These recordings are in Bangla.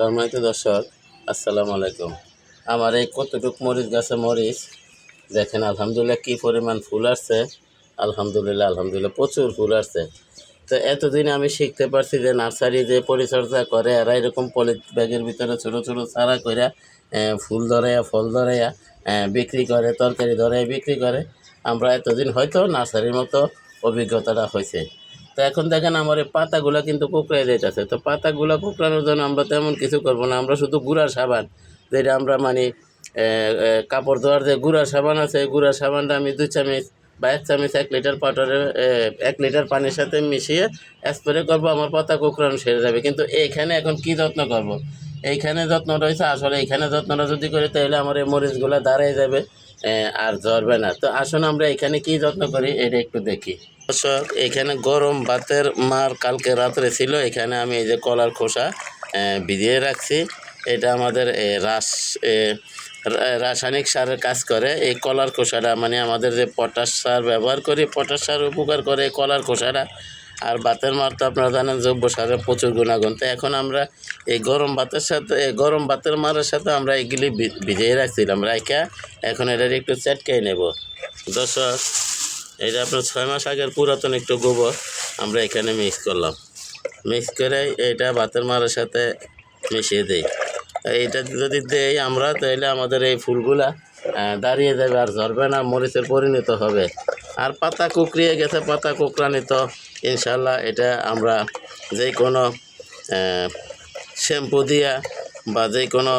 সম্মানিত দর্শক, আসসালামু আলাইকুম। আমার এই কতটুক মরিচ গাছে মরিচ, দেখেন আলহামদুলিল্লাহ কী পরিমাণ ফুল আসছে। আলহামদুলিল্লাহ আলহামদুলিল্লাহ প্রচুর ফুল আসছে। তো এতদিন আমি শিখতে পারছি যে নার্সারি যে পরিচর্যা করে, এরা এরকম পলি ব্যাগের ভিতরে ছোটো ছোটো চারা করে ফুল ধরাইয়া, ফল ধরাইয়া বিক্রি করে, তরকারি ধরাইয়া বিক্রি করে। আমরা এতদিন হয়তো নার্সারির মতো অভিজ্ঞতাটা হয়েছে তো এখন দেখেন আমার এই পাতাগুলো কিন্তু কুকড়াই যেতেছে তো পাতাগুলো কোকড়ানোর জন্য আমরা তেমন কিছু করব না, আমরা শুধু গুঁড়ার সাবান, যেটা আমরা মানে কাপড় ধোয়ার যে গুঁড়ার সাবান আছে গুঁড়ার সাবানটা আমি দু চামিচ বা এক চামিচ এক লিটার পাটারের এক লিটার পানির সাথে মিশিয়ে স্প্রে করব, আমার পাতা কোকড়ানো সেরে যাবে কিন্তু এখানে এখন কি যত্ন করব। এইখানে যত্ন রয়েছে, আসলে এইখানে যত্নটা যদি করি তাহলে আমার এই মরিচগুলো দাঁড়ায় যাবে আর ঝরবে না। তো আসুন আমরা এখানে কি যত্ন করি, এটা একটু দেখি। দর্শক এখানে গরম ভাতের মার কালকে রাত্রে ছিল, এখানে আমি এই যে কলার খোসা ভিজিয়ে রাখছি। এটা আমাদের রাস রাসায়নিক সারের কাজ করে। এই কলার খোসাটা মানে আমাদের যে পটাশ সার ব্যবহার করি, পটাশ সার উপকার করে কলার খোসাটা আর ভাতের মার তো আপনারা জানেন জৈব সারের প্রচুর গুণাগুণ। তো এখন আমরা এই গরম ভাতের সাথে, এই গরম ভাতের মারের সাথে আমরা এগুলি ভিজিয়ে রাখছিলাম। রাইখা, এখন এটার একটু চেটকাই নেব। দর্শক, এটা আপনার ছয় মাস আগের পুরাতন একটু গোবর আমরা এখানে মিক্স করলাম। মিক্স করে এটা ভাতের মারের সাথে মিশিয়ে দিই। এইটা যদি দেই আমরা, তাহলে আমাদের এই ফুলগুলা দাঁড়িয়ে যাবে আর ঝরবে না, মরিচের পরিণত হবে। আর পাতা কুকড়িয়ে গেছে, পাতা কুকড়ানিত ইনশাল্লাহ এটা আমরা যে কোনো শ্যাম্পু দিয়া বা যে কোনো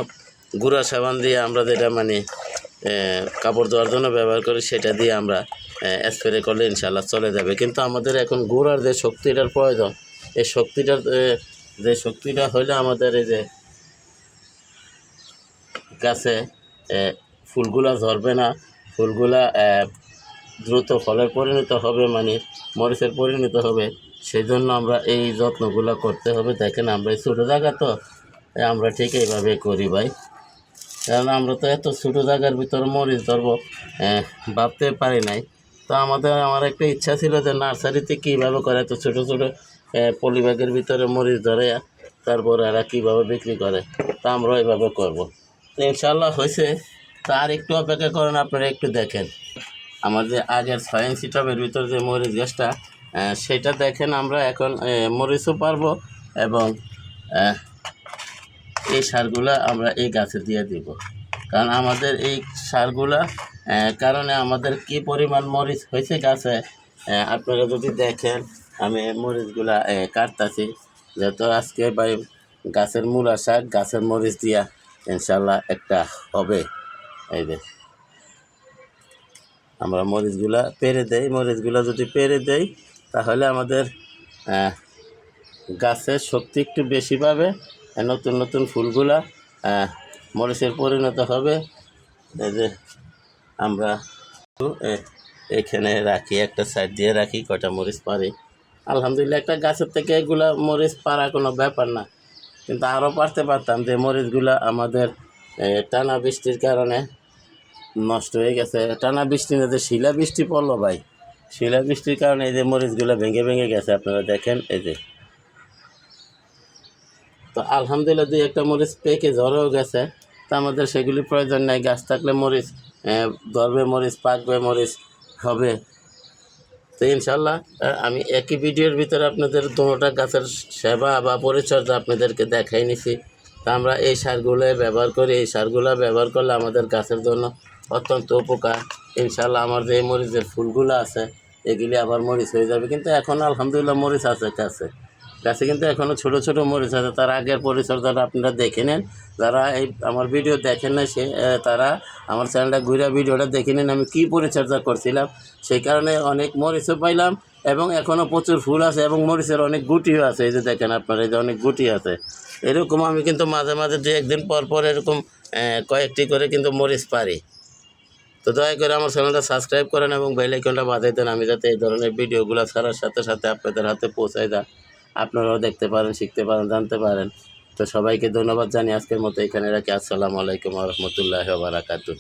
গুঁড়া সাবান দিয়ে আমরা যেটা মানে কাপড় ধোয়ার জন্য ব্যবহার করি, সেটা দিয়ে আমরা স্প্রে করলে ইনশাল্লাহ চলে যাবে। কিন্তু আমাদের এখন গুঁড়ার যে শক্তিটার প্রয়োজন, এই শক্তিটার যে শক্তিটা হইলে আমাদের এই যে গাছে ফুলগুলা ঝরবে না, ফুলগুলা দ্রুত ফলের পরিণত হবে মানে মরিচের পরিণত হবে। সেই জন্য আমরা এই যত্নগুলো করতে হবে। দেখেন আমরা এই ছোটো জায়গা তো আমরা ঠিক এইভাবে করি ভাই। কারণ আমরা তো এত ছোটো জায়গার ভিতরে মরিচ ধরবো ভাবতে পারি নাই। তো আমাদের, আমার একটা ইচ্ছা ছিল যে নার্সারিতে কীভাবে করে এত ছোটো ছোটো পলিব্যাগের ভিতরে মরিচ ধরে তারপর এরা কীভাবে বিক্রি করে, তা আমরা এইভাবে করব। ইনশাল্লাহ হয়েছে। তা আর একটু অপেক্ষা করেন, আপনারা একটু দেখেন। আমার যে আগের ইঞ্চি টবের ভিতরে যে মরিচ গাছটা সেটা দেখেন আমরা এখন মরিচও পারব এবং এই সারগুলা আমরা এই গাছে দিয়ে দিব। কারণ আমাদের এই সারগুলা কারণে আমাদের কি পরিমাণ মরিচ হয়েছে গাছে আপনারা যদি দেখেন, আমি মরিচগুলা কাটতাছি। যেহেতু আজকে ভাই গাছের মূলা শাক, গাছের মরিচ দিয়া ইনশাল্লাহ একটা হবে। এই যে আমরা মরিচগুলা পেরে দেই। মরিচগুলা যদি পেরে দেই, তাহলে আমাদের গাছের শক্তি একটু বেশি পাবে। নতুন নতুন ফুলগুলা মরিচের পরিণত হবে। এই যে আমরা এখানে রাখি, একটা সাইড দিয়ে রাখি কটা মরিচ পারি। আলহামদুলিল্লাহ, একটা গাছের থেকে এগুলা মরিচ পারা কোনো ব্যাপার না। কিন্তু আরও পারতে পারতাম যে মরিচগুলা আমাদের টানা বৃষ্টির কারণে নষ্ট হয়ে গেছে। টানা বৃষ্টি না যে শিলা বৃষ্টি পড়ল ভাই। শিলা বৃষ্টির কারণে এই যে মরিচগুলো ভেঙে ভেঙে গেছে, আপনারা দেখেন এই যে। তো আলহামদুলিল্লাহ দুই একটা মরিচ পেকে ঝরেও গেছে। তা আমাদের সেগুলি প্রয়োজন নাই, গাছ থাকলে মরিচ ধরবে মরিচ, পাকবে মরিচ, হবে। তো ইনশাল্লাহ আমি একই ভিডিওর ভিতরে আপনাদের দুটা গাছের সেবা বা পরিচর্যা আপনাদেরকে দেখাই নিছি। তা আমরা এই সারগুলো ব্যবহার করি, এই সারগুলো ব্যবহার করলে আমাদের গাছের জন্য অত্যন্ত উপকার। ইনশাল্লাহ আমার যে মরিচের ফুলগুলো আছে, এগুলি আবার মরিচ হয়ে যাবে। কিন্তু এখন আলহামদুলিল্লাহ মরিচ আছে গাছে গাছে কিন্তু এখনও ছোট ছোট মরিচ আছে। তার আগের পরিচর্যাটা আপনারা দেখে নেন। যারা এই আমার ভিডিও দেখেন না সে তারা আমার চ্যানেলটা ঘুরে ভিডিওটা দেখে নেন। আমি কী পরিচর্যা করছিলাম? সেই কারণে অনেক মরিচও পাইলাম এবং এখনও প্রচুর ফুল আছে এবং মরিচের অনেক গুটিও আছে। এই যে দেখেন আপনারা, এই যে অনেক গুটি আছে। এরকম আমি কিন্তু মাঝে মাঝে দু একদিন পর পর এরকম কয়েকটি করে কিন্তু মরিচ পারি তো দয়া করে আমার চ্যানেলটা সাবস্ক্রাইব করেন এবং বেল আইকনটা বাজাই দেন। আমি যাতে এই ধরনের ভিডিওগুলো ছাড়ার সাথে সাথে আপনাদের হাতে পৌঁছায় দেয় আপনারাও দেখতে পারেন, শিখতে পারেন, জানতে পারেন। তো সবাইকে ধন্যবাদ জানি আজকের মতো এখানে রাখি। আসসালামু আলাইকুম রহমতুল্লাহ বারাকাতু